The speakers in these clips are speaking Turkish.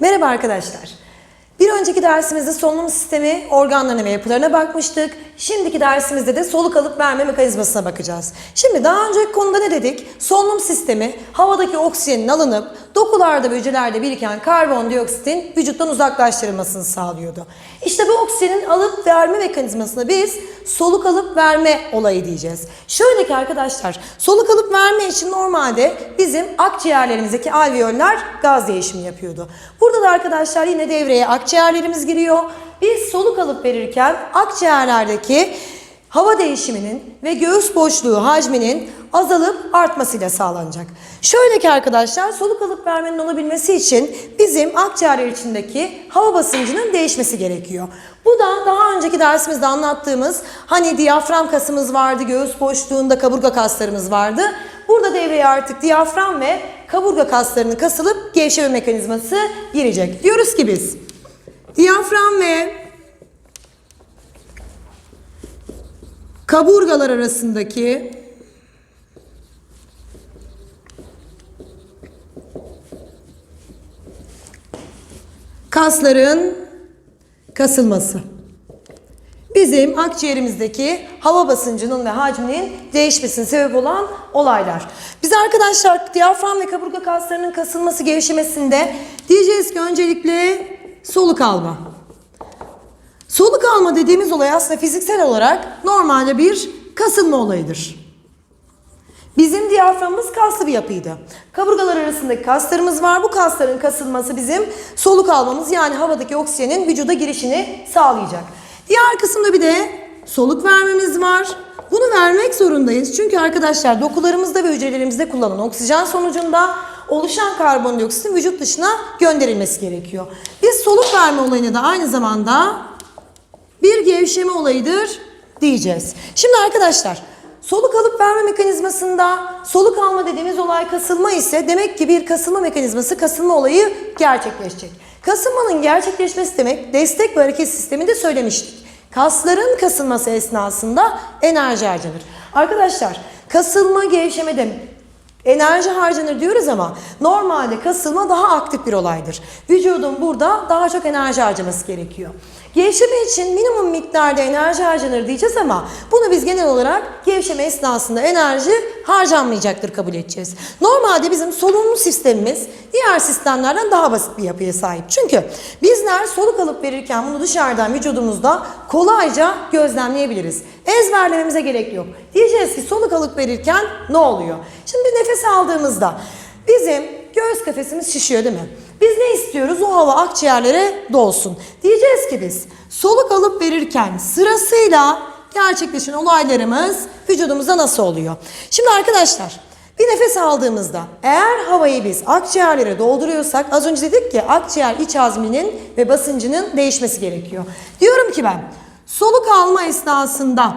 Merhaba arkadaşlar. Bir önceki dersimizde solunum sistemi organlarına ve yapılarına bakmıştık. Şimdiki dersimizde de soluk alıp verme mekanizmasına bakacağız. Şimdi daha önceki konuda ne dedik? Solunum sistemi havadaki oksijenin alınıp dokularda ve hücrelerde biriken karbondioksitin vücuttan uzaklaştırılmasını sağlıyordu. İşte bu oksijenin alıp verme mekanizmasına biz soluk alıp verme olayı diyeceğiz. Şöyle ki arkadaşlar soluk alıp verme için normalde bizim akciğerlerimizdeki alveoller gaz değişimi yapıyordu. Burada da arkadaşlar yine devreye akciğerlerimiz giriyor. Biz soluk alıp verirken akciğerlerdeki hava değişiminin ve göğüs boşluğu hacminin azalıp artmasıyla sağlanacak. Şöyle ki arkadaşlar soluk alıp vermenin olabilmesi için bizim akciğerler içindeki hava basıncının değişmesi gerekiyor. Bu da daha önceki dersimizde anlattığımız hani diyafram kasımız vardı, göğüs boşluğunda kaburga kaslarımız vardı. Burada devreye artık diyafram ve kaburga kaslarının kasılıp gevşeme mekanizması girecek. Diyoruz ki biz diyafram ve kaburgalar arasındaki kasların kasılması. Bizim akciğerimizdeki hava basıncının ve hacminin değişmesine sebep olan olaylar. Biz arkadaşlar diyafram ve kaburga kaslarının kasılması gevşemesinde diyeceğiz ki öncelikle soluk alma. Soluk alma dediğimiz olay aslında fiziksel olarak normalde bir kasılma olayıdır. Bizim diyaframımız kaslı bir yapıydı. Kaburgalar arasındaki kaslarımız var. Bu kasların kasılması bizim soluk almamız yani havadaki oksijenin vücuda girişini sağlayacak. Diğer kısımda bir de soluk vermemiz var. Bunu vermek zorundayız. Çünkü arkadaşlar dokularımızda ve hücrelerimizde kullanılan oksijen sonucunda oluşan karbondioksitin vücut dışına gönderilmesi gerekiyor. Biz soluk verme olayını da aynı zamanda bir gevşeme olayıdır diyeceğiz. Şimdi arkadaşlar soluk alıp verme mekanizmasında soluk alma dediğimiz olay kasılma ise demek ki bir kasılma mekanizması kasılma olayı gerçekleşecek. Kasılmanın gerçekleşmesi demek destek ve hareket sisteminde söylemiştik. Kasların kasılması esnasında enerji harcanır. Arkadaşlar kasılma gevşeme demek. Enerji harcanır diyoruz ama normalde kasılma daha aktif bir olaydır. Vücudun burada daha çok enerji harcaması gerekiyor. Gevşeme için minimum miktarda enerji harcanır diyeceğiz ama bunu biz genel olarak gevşeme esnasında enerji harcanmayacaktır kabul edeceğiz. Normalde bizim solunum sistemimiz diğer sistemlerden daha basit bir yapıya sahip. Çünkü bizler soluk alıp verirken bunu dışarıdan vücudumuzda kolayca gözlemleyebiliriz. Ezberlememize gerek yok. Diyeceğiz ki soluk alıp verirken ne oluyor? Şimdi nefes aldığımızda bizim göğüs kafesimiz şişiyor değil mi? Biz ne istiyoruz? O hava akciğerlere dolsun. Diyeceğiz ki biz soluk alıp verirken sırasıyla gerçekleşen olaylarımız vücudumuzda nasıl oluyor? Şimdi arkadaşlar bir nefes aldığımızda eğer havayı biz akciğerlere dolduruyorsak az önce dedik ki akciğer iç hazminin ve basıncının değişmesi gerekiyor. Diyorum ki ben soluk alma esnasında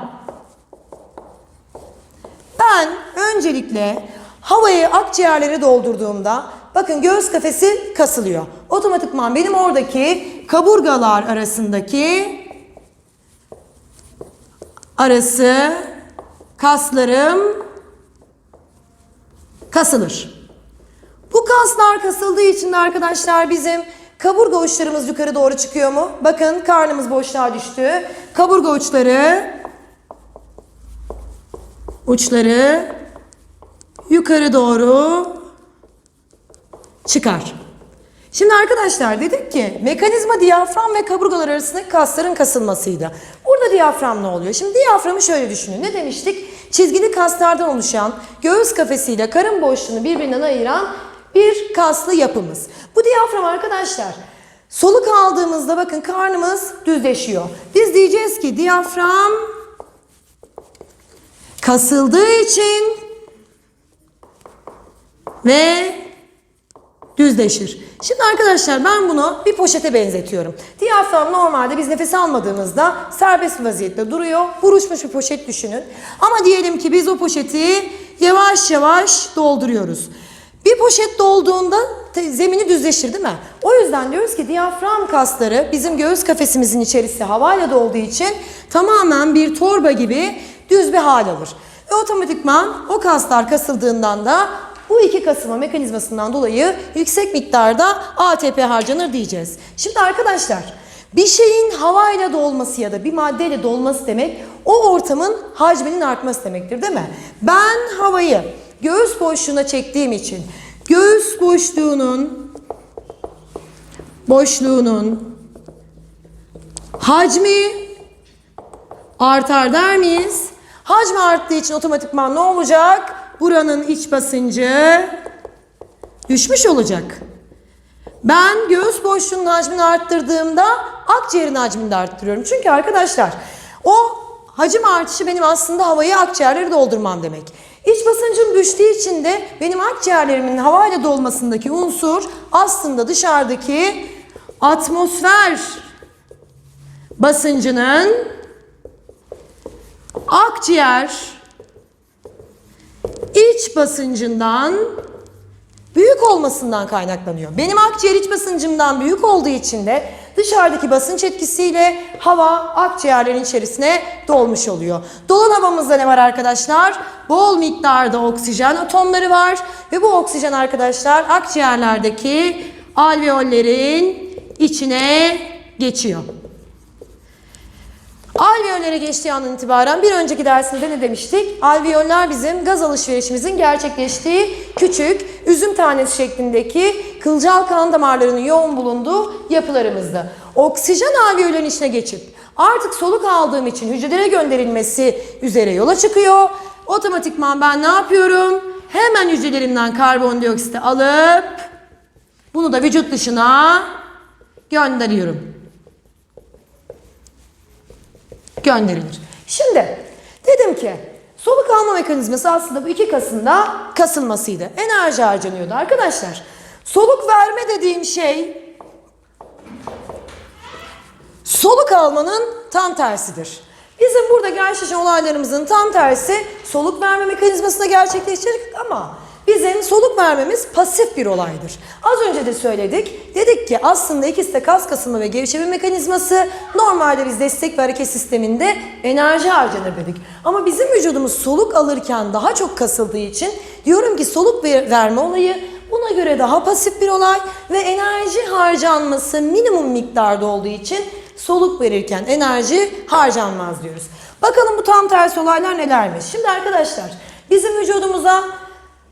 ben öncelikle havayı akciğerlere doldurduğumda bakın göğüs kafesi kasılıyor. Otomatikman benim oradaki kaburgalar arasındaki arası kaslarım kasılır. Bu kaslar kasıldığı için de arkadaşlar bizim kaburga uçlarımız yukarı doğru çıkıyor mu? Bakın karnımız boşluğa düştü. Kaburga uçları uçları yukarı doğru çıkar. Şimdi arkadaşlar dedik ki mekanizma diyafram ve kaburgalar arasındaki kasların kasılmasıydı. Burada diyafram ne oluyor? Şimdi diyaframı şöyle düşünün. Ne demiştik? Çizgili kaslardan oluşan göğüs kafesiyle karın boşluğunu birbirinden ayıran bir kaslı yapımız. Bu diyafram arkadaşlar soluk aldığımızda bakın karnımız düzleşiyor. Biz diyeceğiz ki diyafram kasıldığı için ve düzleşir. Şimdi arkadaşlar ben bunu bir poşete benzetiyorum. Diyafram normalde biz nefes almadığımızda serbest vaziyette duruyor. Buruşmuş bir poşet düşünün. Ama diyelim ki biz o poşeti yavaş yavaş dolduruyoruz. Bir poşet dolduğunda zemini düzleşir değil mi? O yüzden diyoruz ki diyafram kasları bizim göğüs kafesimizin içerisi havayla dolduğu için tamamen bir torba gibi düz bir hal alır. Ve otomatikman o kaslar kasıldığından da bu iki kasılma mekanizmasından dolayı yüksek miktarda ATP harcanır diyeceğiz. Şimdi arkadaşlar bir şeyin havayla dolması ya da bir maddeyle dolması demek o ortamın hacminin artması demektir değil mi? Ben havayı göğüs boşluğuna çektiğim için göğüs boşluğunun boşluğunun hacmi artar der miyiz? Hacmi arttığı için otomatikman ne olacak? Buranın iç basıncı düşmüş olacak. Ben göğüs boşluğunun hacmini arttırdığımda akciğerin hacmini de arttırıyorum. Çünkü arkadaşlar o hacim artışı benim aslında havayı akciğerleri doldurmam demek. İç basıncım düştüğü için de benim akciğerlerimin havayla dolmasındaki unsur aslında dışarıdaki atmosfer basıncının akciğer iç basıncından büyük olmasından kaynaklanıyor. Benim akciğer iç basıncımdan büyük olduğu için de dışarıdaki basınç etkisiyle hava akciğerlerin içerisine dolmuş oluyor. Dolan havamızda ne var arkadaşlar? Bol miktarda oksijen atomları var ve bu oksijen arkadaşlar akciğerlerdeki alveollerin içine geçiyor. Alveollere geçtiği andan itibaren bir önceki dersimizde ne demiştik? Alveoller bizim gaz alışverişimizin gerçekleştiği küçük üzüm tanesi şeklindeki kılcal kan damarlarının yoğun bulunduğu yapılarımızdı. Oksijen alveollerin içine geçip artık soluk aldığım için hücrelere gönderilmesi üzere yola çıkıyor. Otomatikman ben ne yapıyorum? Hemen hücrelerimden karbondioksiti alıp bunu da vücut dışına gönderiyorum gönderilir. Şimdi dedim ki soluk alma mekanizması aslında bu iki kasında kasılmasıydı. Enerji harcanıyordu arkadaşlar. Soluk verme dediğim şey soluk almanın tam tersidir. Bizim burada gerçekleşen olaylarımızın tam tersi soluk verme mekanizmasında gerçekleşecek ama bizim soluk vermemiz pasif bir olaydır. Az önce de söyledik. Dedik ki aslında ikisi de kas kasılma ve gevşeme mekanizması. Normalde biz destek ve hareket sisteminde enerji harcanır dedik. Ama bizim vücudumuz soluk alırken daha çok kasıldığı için diyorum ki soluk ver- verme olayı buna göre daha pasif bir olay ve enerji harcanması minimum miktarda olduğu için soluk verirken enerji harcanmaz diyoruz. Bakalım bu tam tersi olaylar nelermiş? Şimdi arkadaşlar bizim vücudumuza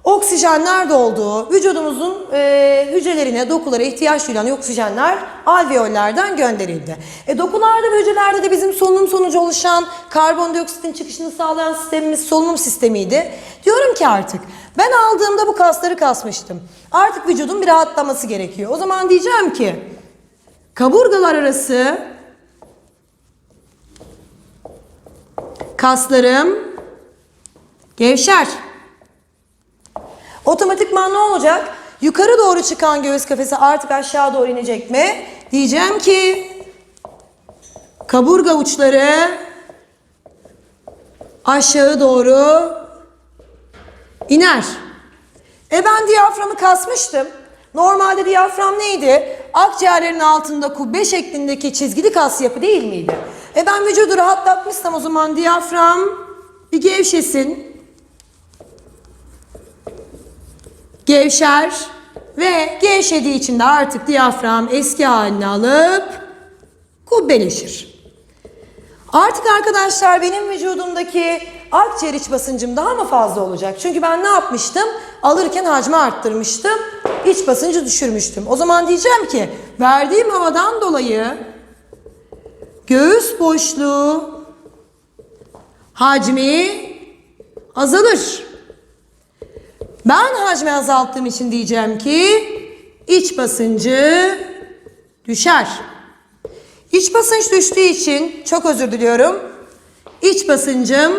oksijenler dolduğu, vücudumuzun e, hücrelerine, dokulara ihtiyaç duyulan oksijenler alveollerden gönderildi. E, dokularda ve hücrelerde de bizim solunum sonucu oluşan karbondioksitin çıkışını sağlayan sistemimiz solunum sistemiydi. Diyorum ki artık ben aldığımda bu kasları kasmıştım. Artık vücudun bir rahatlaması gerekiyor. O zaman diyeceğim ki kaburgalar arası kaslarım gevşer. Otomatikman ne olacak? Yukarı doğru çıkan göğüs kafesi artık aşağı doğru inecek mi? Diyeceğim ki kaburga uçları aşağı doğru iner. E ben diyaframı kasmıştım. Normalde diyafram neydi? Akciğerlerin altında kubbe şeklindeki çizgili kas yapı değil miydi? E ben vücudu rahatlatmışsam o zaman diyafram bir gevşesin. Gevşer ve gevşediği için de artık diyafram eski halini alıp kubbeleşir. Artık arkadaşlar benim vücudumdaki akciğer iç basıncım daha mı fazla olacak? Çünkü ben ne yapmıştım? Alırken hacmi arttırmıştım. iç basıncı düşürmüştüm. O zaman diyeceğim ki verdiğim havadan dolayı göğüs boşluğu hacmi azalır. Ben hacmi azalttığım için diyeceğim ki iç basıncı düşer. İç basınç düştüğü için çok özür diliyorum. İç basıncım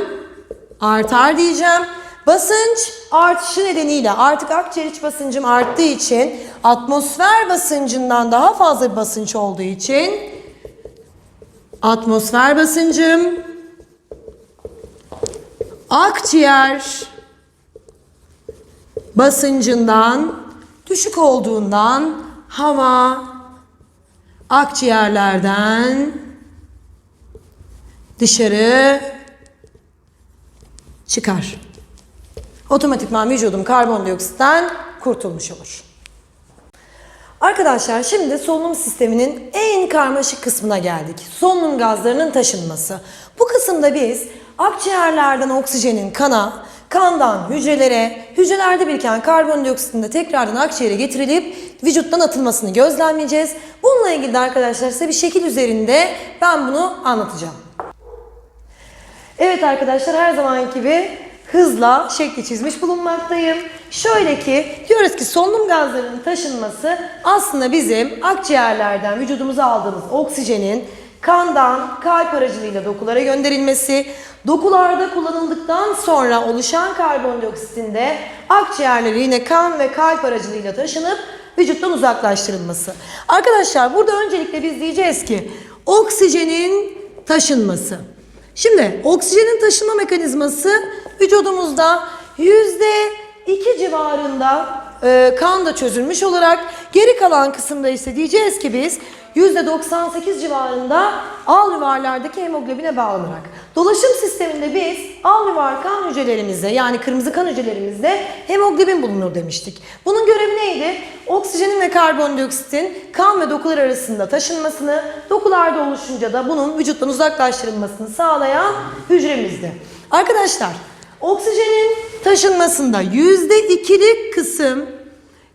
artar diyeceğim. Basınç artışı nedeniyle artık akciğer iç basıncım arttığı için atmosfer basıncından daha fazla bir basınç olduğu için atmosfer basıncım akciğer basıncından düşük olduğundan hava akciğerlerden dışarı çıkar. Otomatikman vücudum karbondioksitten kurtulmuş olur. Arkadaşlar şimdi solunum sisteminin en karmaşık kısmına geldik. Solunum gazlarının taşınması. Bu kısımda biz akciğerlerden oksijenin kana, kandan hücrelere, hücrelerde biriken karbondioksitin de tekrardan akciğere getirilip vücuttan atılmasını gözlemleyeceğiz. Bununla ilgili de arkadaşlar size bir şekil üzerinde ben bunu anlatacağım. Evet arkadaşlar her zaman gibi hızla şekli çizmiş bulunmaktayım. Şöyle ki diyoruz ki solunum gazlarının taşınması aslında bizim akciğerlerden vücudumuza aldığımız oksijenin kandan kalp aracılığıyla dokulara gönderilmesi, dokularda kullanıldıktan sonra oluşan karbondioksitin de akciğerlere yine kan ve kalp aracılığıyla taşınıp vücuttan uzaklaştırılması. Arkadaşlar burada öncelikle biz diyeceğiz ki oksijenin taşınması. Şimdi oksijenin taşınma mekanizması vücudumuzda yüzde iki civarında e, kanda çözülmüş olarak geri kalan kısımda ise diyeceğiz ki biz yüzde 98 civarında alveolardaki hemoglobine bağlanarak. Dolaşım sisteminde biz alveolar kan hücrelerimizde yani kırmızı kan hücrelerimizde hemoglobin bulunur demiştik. Bunun görevi neydi? Oksijenin ve karbondioksitin kan ve dokular arasında taşınmasını, dokularda oluşunca da bunun vücuttan uzaklaştırılmasını sağlayan hücremizdi. Arkadaşlar oksijenin taşınmasında yüzde ikilik kısım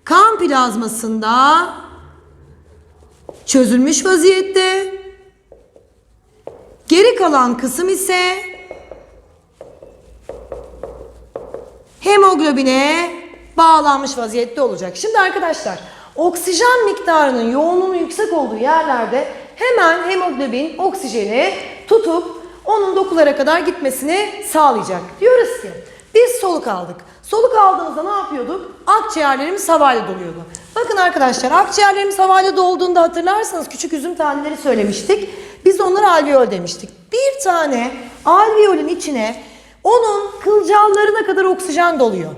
kan plazmasında çözülmüş vaziyette. Geri kalan kısım ise hemoglobine bağlanmış vaziyette olacak. Şimdi arkadaşlar oksijen miktarının yoğunluğunun yüksek olduğu yerlerde hemen hemoglobin oksijeni tutup onun dokulara kadar gitmesini sağlayacak. Diyoruz ki biz soluk aldık. Soluk aldığımızda ne yapıyorduk? Akciğerlerimiz havayla doluyordu. Bakın arkadaşlar akciğerlerimiz havayla dolduğunda hatırlarsanız küçük üzüm taneleri söylemiştik. Biz onlara alveol demiştik. Bir tane alveolün içine onun kılcallarına kadar oksijen doluyor.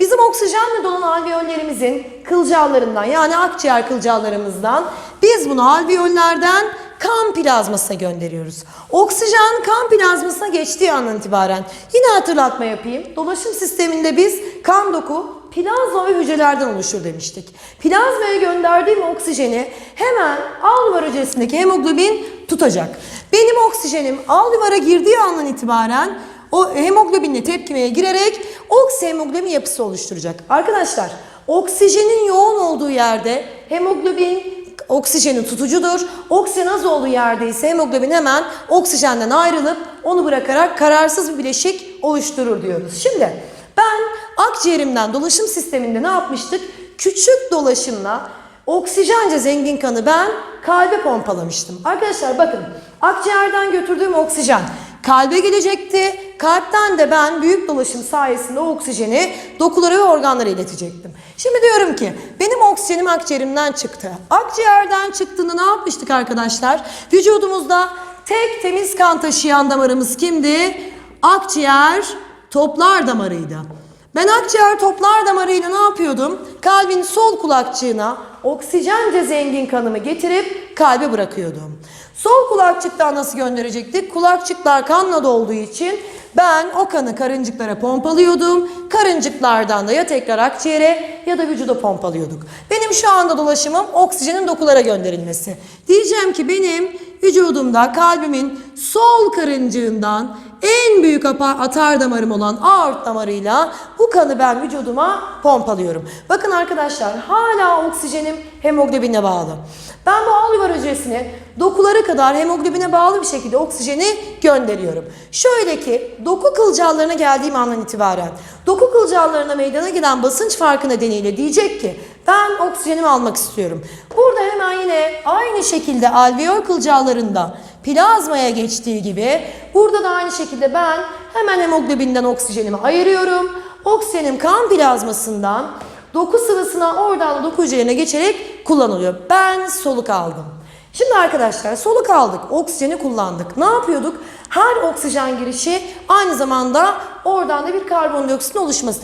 Bizim oksijenle dolan alveollerimizin kılcallarından yani akciğer kılcallarımızdan biz bunu alveollerden kan plazmasına gönderiyoruz. Oksijen kan plazmasına geçtiği andan itibaren yine hatırlatma yapayım. Dolaşım sisteminde biz kan doku plazma ve hücrelerden oluşur demiştik. Plazmaya gönderdiğim oksijeni hemen alveolar hücresindeki hemoglobin tutacak. Benim oksijenim alveolara girdiği andan itibaren o hemoglobinle tepkimeye girerek oksihemoglobin yapısı oluşturacak. Arkadaşlar oksijenin yoğun olduğu yerde hemoglobin oksijenin tutucudur. Oksijen az olduğu yerde ise hemoglobin hemen oksijenden ayrılıp onu bırakarak kararsız bir bileşik oluşturur diyoruz. Şimdi ben akciğerimden dolaşım sisteminde ne yapmıştık? Küçük dolaşımla oksijence zengin kanı ben kalbe pompalamıştım. Arkadaşlar bakın akciğerden götürdüğüm oksijen kalbe gelecekti. Kalpten de ben büyük dolaşım sayesinde oksijeni dokulara ve organlara iletecektim. Şimdi diyorum ki benim oksijenim akciğerimden çıktı. Akciğerden çıktığında ne yapmıştık arkadaşlar? Vücudumuzda tek temiz kan taşıyan damarımız kimdi? Akciğer toplar damarıydı. Ben akciğer toplar damarıyla ne yapıyordum? Kalbin sol kulakçığına oksijence zengin kanımı getirip kalbe bırakıyordum. Sol kulakçıktan nasıl gönderecektik? Kulakçıklar kanla dolduğu için ben o kanı karıncıklara pompalıyordum. Karıncıklardan da ya tekrar akciğere ya da vücuda pompalıyorduk. Benim şu anda dolaşımım oksijenin dokulara gönderilmesi. Diyeceğim ki benim vücudumda kalbimin sol karıncığından en büyük atar damarım olan aort damarıyla bu kanı ben vücuduma pompalıyorum. Bakın arkadaşlar hala oksijenim hemoglobine bağlı. Ben bu alveolar hücresine dokulara kadar hemoglobine bağlı bir şekilde oksijeni gönderiyorum. Şöyle ki doku kılcallarına geldiğim andan itibaren doku kılcallarına meydana gelen basınç farkı nedeniyle diyecek ki ben oksijenimi almak istiyorum. Burada hemen yine aynı şekilde alveol kılcallarında plazmaya geçtiği gibi burada da aynı şekilde ben hemen hemoglobinden oksijenimi ayırıyorum. Oksijenim kan plazmasından doku sıvısına oradan da doku hücrelerine geçerek kullanılıyor. Ben soluk aldım. Şimdi arkadaşlar soluk aldık, oksijeni kullandık. Ne yapıyorduk? Her oksijen girişi aynı zamanda oradan da bir karbondioksitin oluşması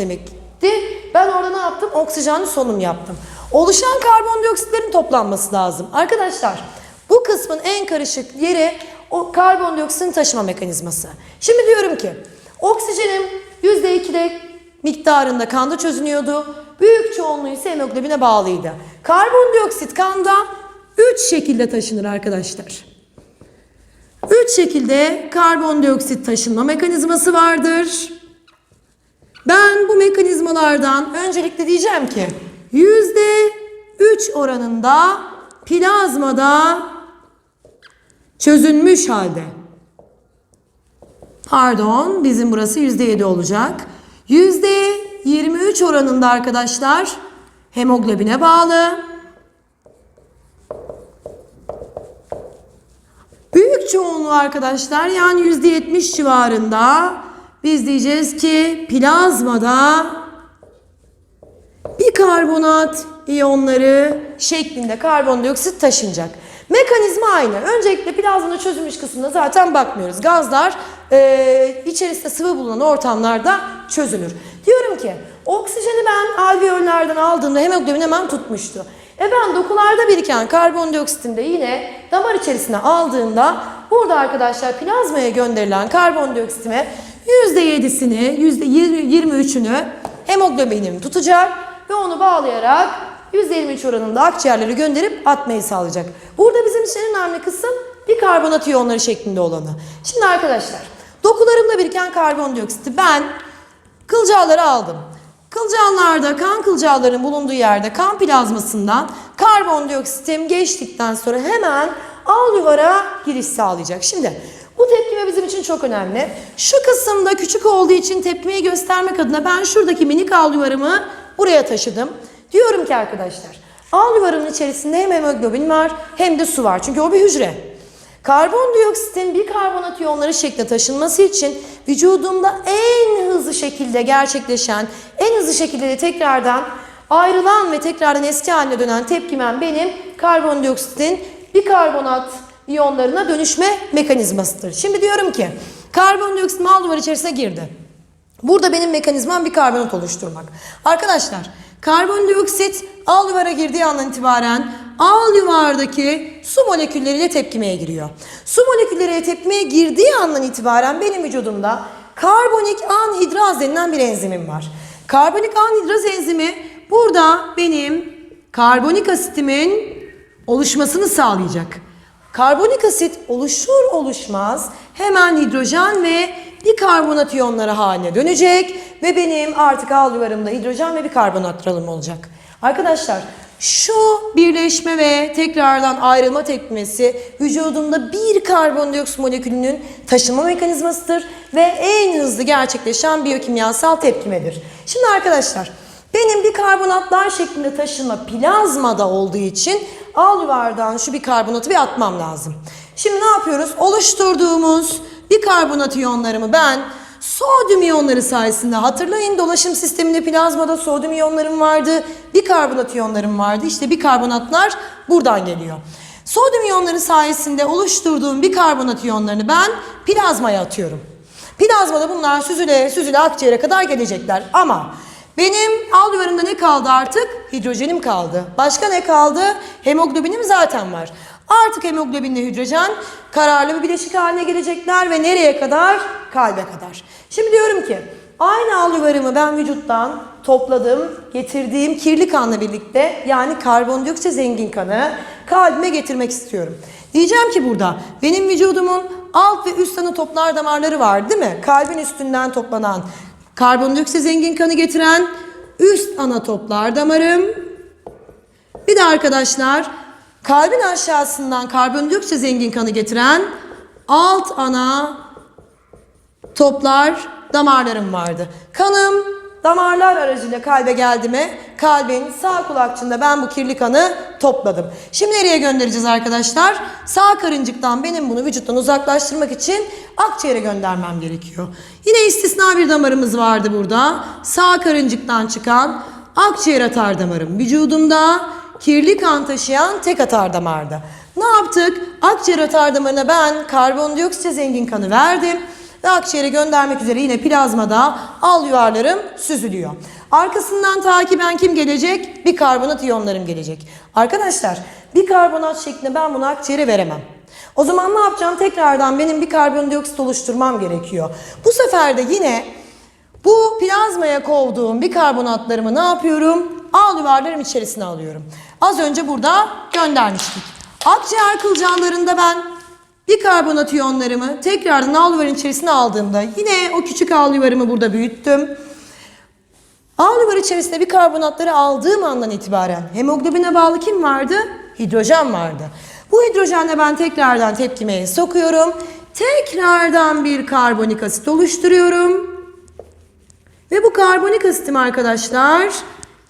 demekti. Ben orada ne yaptım? Oksijenli solunum yaptım. Oluşan karbondioksitlerin toplanması lazım. Arkadaşlar bu kısmın en karışık yeri o karbondioksitin taşıma mekanizması. Şimdi diyorum ki oksijenim %2'de miktarında kanda çözünüyordu. Büyük çoğunluğu ise hemoglobine bağlıydı. Karbondioksit kanda 3 şekilde taşınır arkadaşlar. 3 şekilde karbondioksit taşınma mekanizması vardır. Ben bu mekanizmalardan öncelikle diyeceğim ki yüzde 3 oranında plazmada çözünmüş halde. Pardon bizim burası yüzde 7 olacak. Yüzde 23 oranında arkadaşlar hemoglobine bağlı. Büyük çoğunluğu arkadaşlar yani yüzde 70 civarında biz diyeceğiz ki plazmada bikarbonat iyonları şeklinde karbondioksit taşınacak. Mekanizma aynı. Öncelikle plazmada çözülmüş kısmına zaten bakmıyoruz. Gazlar e, içerisinde sıvı bulunan ortamlarda çözülür. Diyorum ki oksijeni ben alveollerden aldığımda hemoglobin hemen tutmuştu. E ben dokularda biriken karbondioksitin de yine damar içerisine aldığımda burada arkadaşlar plazmaya gönderilen karbondioksitime %7'sini, %23'ünü hemoglobinim tutacak ve onu bağlayarak %23 oranında akciğerlere gönderip atmayı sağlayacak. Burada bizim için en önemli kısım bikarbonat iyonları şeklinde olanı. Şimdi arkadaşlar dokularımda biriken karbondioksiti ben kılcalları aldım. Kılcallarda kan kılcalların bulunduğu yerde kan plazmasından karbondioksitim geçtikten sonra hemen alüvara giriş sağlayacak. Şimdi bu tepkime bizim için çok önemli. Şu kısımda küçük olduğu için tepkimeyi göstermek adına ben şuradaki minik alüvarımı buraya taşıdım. Diyorum ki arkadaşlar alüvarın içerisinde hem hemoglobin var hem de su var. Çünkü o bir hücre. Karbondioksitin bikarbonat iyonları şeklinde taşınması için vücudumda en hızlı şekilde gerçekleşen, en hızlı şekilde de tekrardan ayrılan ve tekrardan eski haline dönen tepkimen benim karbondioksitin bikarbonat iyonlarına dönüşme mekanizmasıdır. Şimdi diyorum ki karbondioksit mal duvar içerisine girdi. Burada benim mekanizmam bikarbonat oluşturmak. Arkadaşlar karbondioksit al yuvara girdiği andan itibaren al yuvardaki su molekülleriyle tepkimeye giriyor. Su molekülleriyle tepkimeye girdiği andan itibaren benim vücudumda karbonik anhidraz denilen bir enzimim var. Karbonik anhidraz enzimi burada benim karbonik asitimin oluşmasını sağlayacak. Karbonik asit oluşur oluşmaz hemen hidrojen ve bikarbonat iyonları haline dönecek ve benim artık alüvarımda hidrojen ve bikarbonat alımı olacak. Arkadaşlar şu birleşme ve tekrardan ayrılma tepkimesi vücudumda bir karbondioksit molekülünün taşıma mekanizmasıdır ve en hızlı gerçekleşen biyokimyasal tepkimedir. Şimdi arkadaşlar benim bikarbonatlar şeklinde taşınma plazmada olduğu için al yuvardan şu bikarbonatı bir atmam lazım. Şimdi ne yapıyoruz? Oluşturduğumuz bikarbonat iyonlarımı ben sodyum iyonları sayesinde hatırlayın dolaşım sisteminde plazmada sodyum iyonlarım vardı, bikarbonat iyonlarım vardı. İşte bikarbonatlar buradan geliyor. Sodyum iyonları sayesinde oluşturduğum bikarbonat iyonlarını ben plazmaya atıyorum. Plazmada bunlar süzüle süzüle akciğere kadar gelecekler ama benim alveolarımda ne kaldı artık? Hidrojenim kaldı. Başka ne kaldı? Hemoglobinim zaten var. Artık hemoglobinle hidrojen kararlı bir bileşik haline gelecekler ve nereye kadar? Kalbe kadar. Şimdi diyorum ki aynı alüvarımı ben vücuttan topladım, getirdiğim kirli kanla birlikte yani karbondioksit zengin kanı kalbime getirmek istiyorum. Diyeceğim ki burada benim vücudumun alt ve üst ana toplar damarları var değil mi? Kalbin üstünden toplanan karbondioksit zengin kanı getiren üst ana toplar damarım. Bir de arkadaşlar kalbin aşağısından karbondioksit zengin kanı getiren alt ana toplar damarlarım vardı. Kanım damarlar aracıyla kalbe geldi mi kalbin sağ kulakçığında ben bu kirli kanı topladım. Şimdi nereye göndereceğiz arkadaşlar? Sağ karıncıktan benim bunu vücuttan uzaklaştırmak için akciğere göndermem gerekiyor. Yine istisna bir damarımız vardı burada. Sağ karıncıktan çıkan akciğer atar damarım. Vücudumda kirli kan taşıyan tek atar damarda. Ne yaptık? Akciğer atar damarına ben karbondioksit zengin kanı verdim ve akciğere göndermek üzere yine plazmada al yuvarlarım süzülüyor. Arkasından takiben kim gelecek? Bir karbonat iyonlarım gelecek. Arkadaşlar bir karbonat şeklinde ben bunu akciğere veremem. O zaman ne yapacağım? Tekrardan benim bir karbondioksit oluşturmam gerekiyor. Bu sefer de yine Bu plazmaya kovduğum bikarbonatlarımı ne yapıyorum? Al yuvarlarım içerisine alıyorum. Az önce burada göndermiştik. Akciğer kılcallarında ben bikarbonat iyonlarımı tekrardan al yuvarın içerisine aldığımda yine o küçük al yuvarımı burada büyüttüm. Ağlıvar içerisinde bikarbonatları aldığım andan itibaren hemoglobine bağlı kim vardı? Hidrojen vardı. Bu hidrojenle ben tekrardan tepkimeye sokuyorum. Tekrardan bir karbonik asit oluşturuyorum. Ve bu karbonik asitim arkadaşlar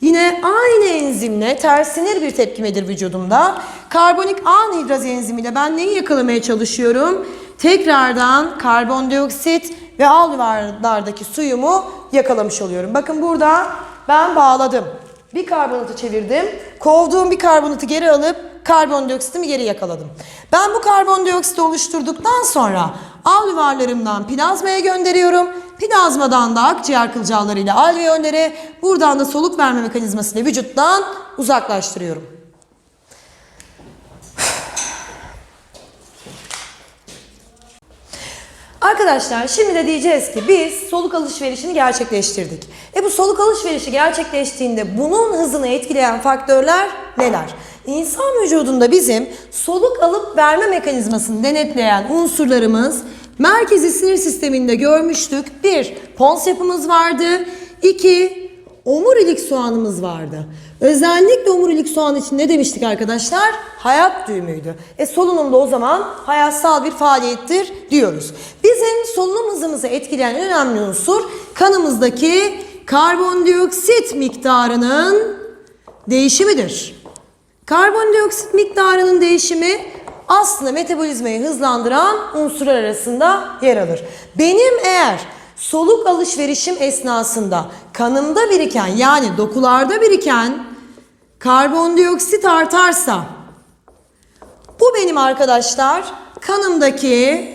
yine aynı enzimle tersinir bir tepkimedir vücudumda. Karbonik anhidraz enzimiyle ben neyi yakalamaya çalışıyorum? Tekrardan karbondioksit ve alüvarlardaki suyumu yakalamış oluyorum. Bakın burada ben bağladım. Bir karbonatı çevirdim. Kovduğum bir karbonatı geri alıp karbondioksitimi geri yakaladım. Ben bu karbondioksiti oluşturduktan sonra alüvarlarımdan plazmaya gönderiyorum. Plazmadan da akciğer kılcallarıyla alveollere, buradan da soluk verme mekanizmasıyla vücuttan uzaklaştırıyorum. Arkadaşlar şimdi de diyeceğiz ki biz soluk alışverişini gerçekleştirdik. E bu soluk alışverişi gerçekleştiğinde bunun hızını etkileyen faktörler neler? İnsan vücudunda bizim soluk alıp verme mekanizmasını denetleyen unsurlarımız merkezi sinir sisteminde görmüştük. Bir, pons yapımız vardı. İki, omurilik soğanımız vardı. Özellikle omurilik soğan için ne demiştik arkadaşlar? Hayat düğümüydü. E solunum da o zaman hayatsal bir faaliyettir diyoruz. Bizim solunum hızımızı etkileyen en önemli unsur kanımızdaki karbondioksit miktarının değişimidir. Karbondioksit miktarının değişimi aslında metabolizmayı hızlandıran unsurlar arasında yer alır. Benim eğer soluk alışverişim esnasında kanımda biriken yani dokularda biriken karbondioksit artarsa bu benim arkadaşlar kanımdaki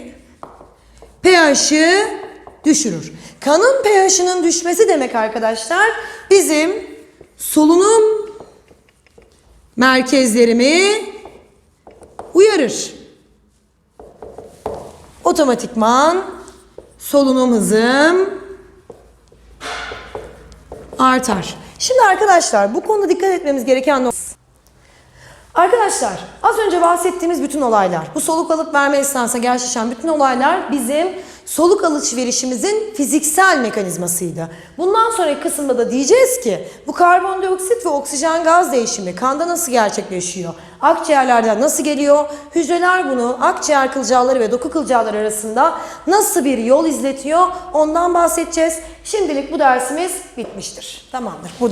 pH'ı düşürür. Kanın pH'ının düşmesi demek arkadaşlar bizim solunum merkezlerimi uyarır. Otomatikman solunum hızım artar. Şimdi arkadaşlar bu konuda dikkat etmemiz gereken nokta. Arkadaşlar az önce bahsettiğimiz bütün olaylar, bu soluk alıp verme esnasında gerçekleşen bütün olaylar bizim soluk alışverişimizin fiziksel mekanizmasıydı. Bundan sonraki kısımda da diyeceğiz ki bu karbondioksit ve oksijen gaz değişimi kanda nasıl gerçekleşiyor? Akciğerlerden nasıl geliyor? Hücreler bunu akciğer kılcalları ve doku kılcalları arasında nasıl bir yol izletiyor? Ondan bahsedeceğiz. Şimdilik bu dersimiz bitmiştir. Tamamdır. Buradan